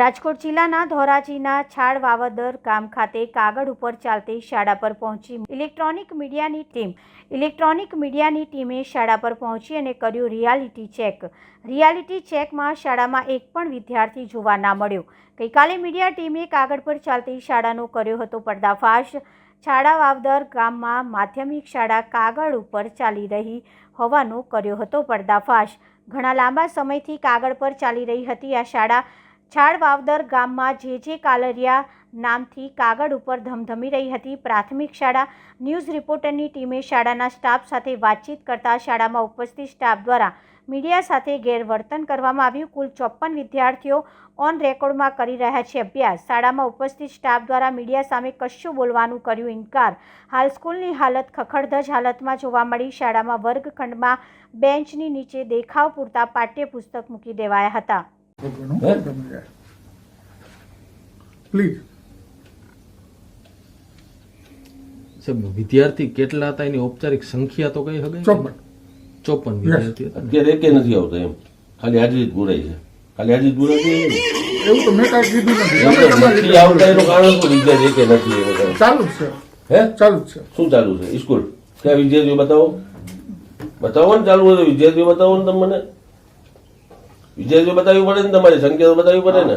રાજકોટ જિલ્લાના ધોરાજીના છાડ વાવદર ગામ ખાતે કાગળ ઉપર ચાલતી શાળા પર પહોંચી ઇલેક્ટ્રોનિક મીડિયાની ટીમ, ઇલેક્ટ્રોનિક મીડિયાની ટીમે શાળા પર પહોંચી અને કર્યું રિયાલિટી ચેક. રિયાલિટી ચેકમાં શાળામાં એક પણ વિદ્યાર્થી જોવા ના મળ્યો. ગઈકાલે મીડિયા ટીમે કાગળ પર ચાલતી શાળાનો કર્યો હતો પર્દાફાશ. છાડા વાવદર ગામમાં માધ્યમિક શાળા કાગળ ઉપર ચાલી રહી હોવાનો કર્યો હતો પર્દાફાશ. ઘણા લાંબા સમયથી કાગળ પર ચાલી રહી હતી આ શાળા. છાડ વાવદર ગામમાં જે જે કાલરિયા નામથી કાગળ ઉપર ધમધમી રહી હતી, પ્રાથમિક શાળા ન્યૂઝ રિપોર્ટરની ટીમે શાળાના સ્ટાફ સાથે વાતચીત કરતા શાળામાં ઉપસ્થિત સ્ટાફ દ્વારા મીડિયા સાથે ગેરવર્તન કરવામાં આવ્યું. કુલ ચોપ્પન વિદ્યાર્થીઓ ઓન રેકોર્ડમાં કરી રહ્યા છે અભ્યાસ. શાળામાં ઉપસ્થિત સ્ટાફ દ્વારા મીડિયા સામે કશું બોલવાનું કર્યું ઇનકાર. હાલ સ્કૂલની હાલત ખખડધજ હાલતમાં જોવા મળી. શાળામાં વર્ગખંડમાં બેન્ચની નીચે દેખાવ પૂરતા પાઠ્યપુસ્તક મૂકી દેવાયા હતા. વિદ્યાર્થી કેટલા હતા એની ઔપચારિક સંખ્યા તો કઈ હગે ચોપન. ચોપન વિદ્યાર્થી હતા. અત્યારે એકે નથી આવતો એમ. ખાલી હાજરી જ પૂરાય છે. ખાલી હાજરી જ પૂરાય છે એવું તો મેં કાંઈ કીધું નથી. એમ તમે તો તમારી નથી આવતા એનું કારણ શું? વિદ્યાર્થી એકે નથી ચાલુ છે. હે? ચાલુ છે. શું ચાલુ છે? સ્કૂલ. ક્યાં વિદ્યાર્થીઓ બતાવો? બતાવો ને ચાલુ હોય તો વિદ્યાર્થીઓ બતાવો ને તમને વિદ્યાર્થીઓ બતાવવી પડે ને તમારી સંખ્યા તો બતાવવી પડે ને?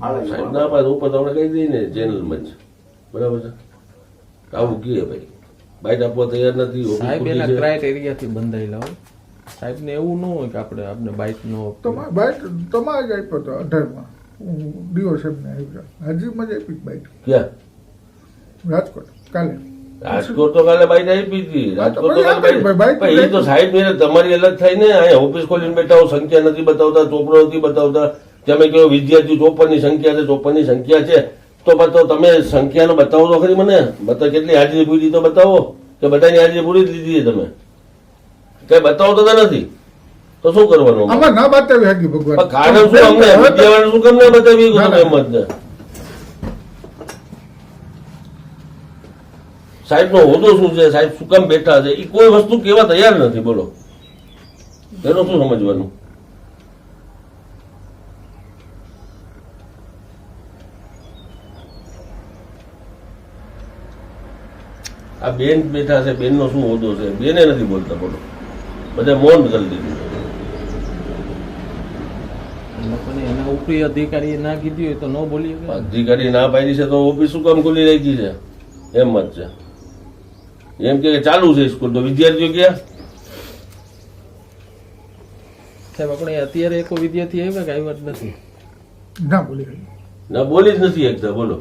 સાહેબ ના પાડે ઉપર તો આપણે કહી દઈએ ને ચેનલમાં જ. બરાબર છે? આવું કીએ ભાઈ. બાઇટ આપવા તૈયાર નથી સાહેબ એના. ક્રાઇટેરિયાથી બંધાયેલા હોય સાહેબ ને એવું ન હોય કે આપણે આપણે બાઇક નો તમારે બાઇક તમારે જ આપ્યો હતો અઢારમાં. હું ડીઓ સાહેબને હાજીમાં જ આપી ક્યાં? રાજકોટ કાલે. રાજકોટ તો કાલે બાઈ આપી પીધી રાજકોટ તો કાલે એ તો સાહેબ મેરે તમારી અલગ થઈ ને. અહીંયા ઓફિસ ખોલીને બેઠા હું સંખ્યા નથી બતાવતા ચોપડો નથી બતાવતા. તમે કહો વિદ્યાર્થી ચોપનની સંખ્યા છે ચોપનની સંખ્યા છે. તો બતાવો તમે સંખ્યાનો બતાવો તો ખરી મને. બતાવો કેટલી હાજરી પૂરી તો બતાવો. કે બધાની હાજરી પૂરી જ લીધી છે તમે. કઈ બતાવો તો નથી. તો શું કરવાનું? આમાં ના બતાવી હાકી ભગવાન. કારણ શું? અમને હવે વિદ્યાવાળા શું કેમ ના બતાવી. એમ જ સાહેબ નો હોદો શું છે? સાહેબ શું કામ બેઠા છે? એ કોઈ વસ્તુ કેવા તૈયાર નથી બોલો. એનું શું સમજવાનું? આ બેન બેઠા છે બેન નો શું હોદો છે? બેને નથી બોલતા બોલો. બધા મૌન કરી દીધું એના ઉપરી અધિકારીએ ના કીધી હોય તો ન બોલી અધિકારી ના પાડી છે તો ઓફિસ શું કામ ખુલી રાખી છે? એમ જ છે. એમ કે ચાલુ છે સ્કૂલ તો વિદ્યાર્થીઓ ગયા? સાહેબ આપણે અત્યારે એકો વિદ્યાર્થી આવ્યા કે આવ્યા જ નથી? ના બોલી ના બોલી જ નથી એકતા બોલો.